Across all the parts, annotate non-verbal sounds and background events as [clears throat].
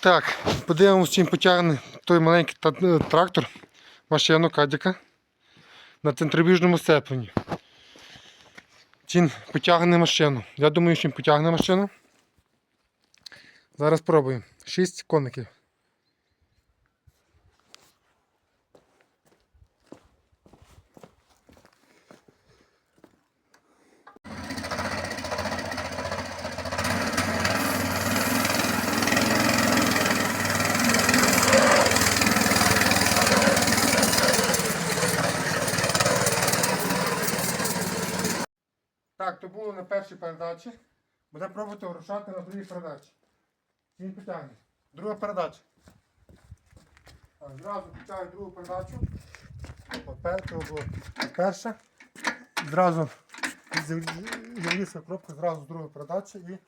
Так, подивимось, чим потягне той маленький е, трактор машину Кадіка на центробіжному степені. Чим потягне машину. Я думаю, чим потягне машину. Зараз пробуємо. 6 коників. Так, то було на першій передачі. Буде пробувати вирушати на другій передачі. Він питання. Друга передача. Так, зразу включаю другу передачу. Перша пер- було перша. Зразу з'явилася кропка, зразу з другої передачі і.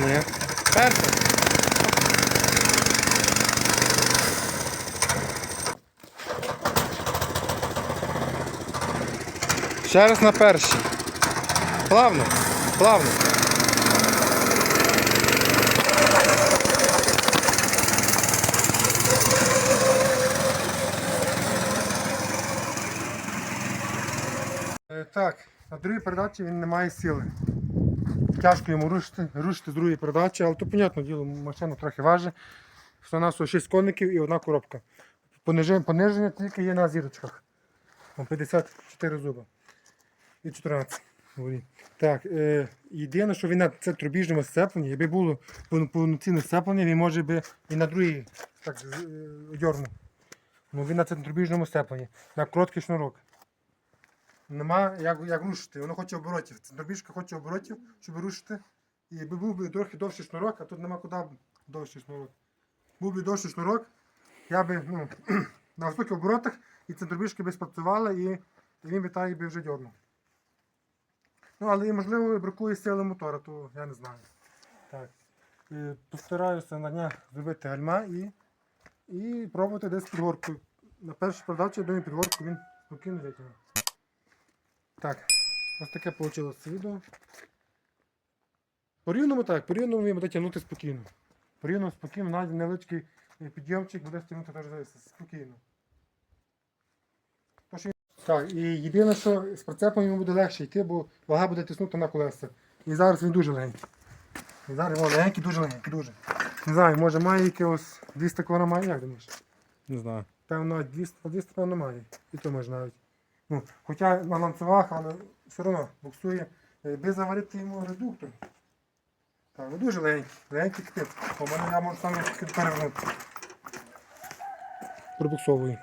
Ні. Перша. Ще раз на першій. Плавно, плавно. Е, Так, на другій передачі він не має сили. Тяжко йому рушити, рушити з другої передачі, але то, понятно діло, машина трохи важить. Все на 6 конників і одна коробка. Пониження, пониження тільки є на зірочках. 54 зуба. І 14. Так, е, єдине, що він на центробіжному сцепленні, якби було повноцінне сцеплення, він може би і на другий так е, дьорнув. Ну він на центробіжному сцепленні, на короткий шнурок. Нема як, як рушити. Воно хоче оборотів. Центробіжка хоче оборотів, щоб рушити. І був би трохи довший шнурок, а тут нема куди довший шнурок. Був би довший шнурок, я би ну, [clears throat] на високих оборотах і центробіжки би спрацювала, і, і він так би вже дьорнув. Ну, але і, можливо бракує сили мотора, то я не знаю. Так. Е, Постараюся на днях зробити гальма і, і пробувати десь під горкою. На першій передачі, я думаю, під горку він спокійно витягне. Так, ось таке вийшло це відео. По рівному так, по рівному він буде тягнути спокійно. По рівному спокійно, навіть невеличкий е, підйомчик буде тягнути теж спокійно. Так, і єдине, що з прицепом йому буде легше йти, бо вага буде тиснути на колеса. І зараз він дуже легенький. І зараз він легенький, дуже легенький, дуже. Не знаю, може має якихось 200 кг має, як думаєш? Не знаю. Певно, 200, а 200 певно має. І то може навіть. Ну, хоча на ланцюгах, але все одно буксує. без Би заварити йому редуктор. Так, ну дуже легенький, легенький капець. У мене я можу саме перевернути. Пробуксовую.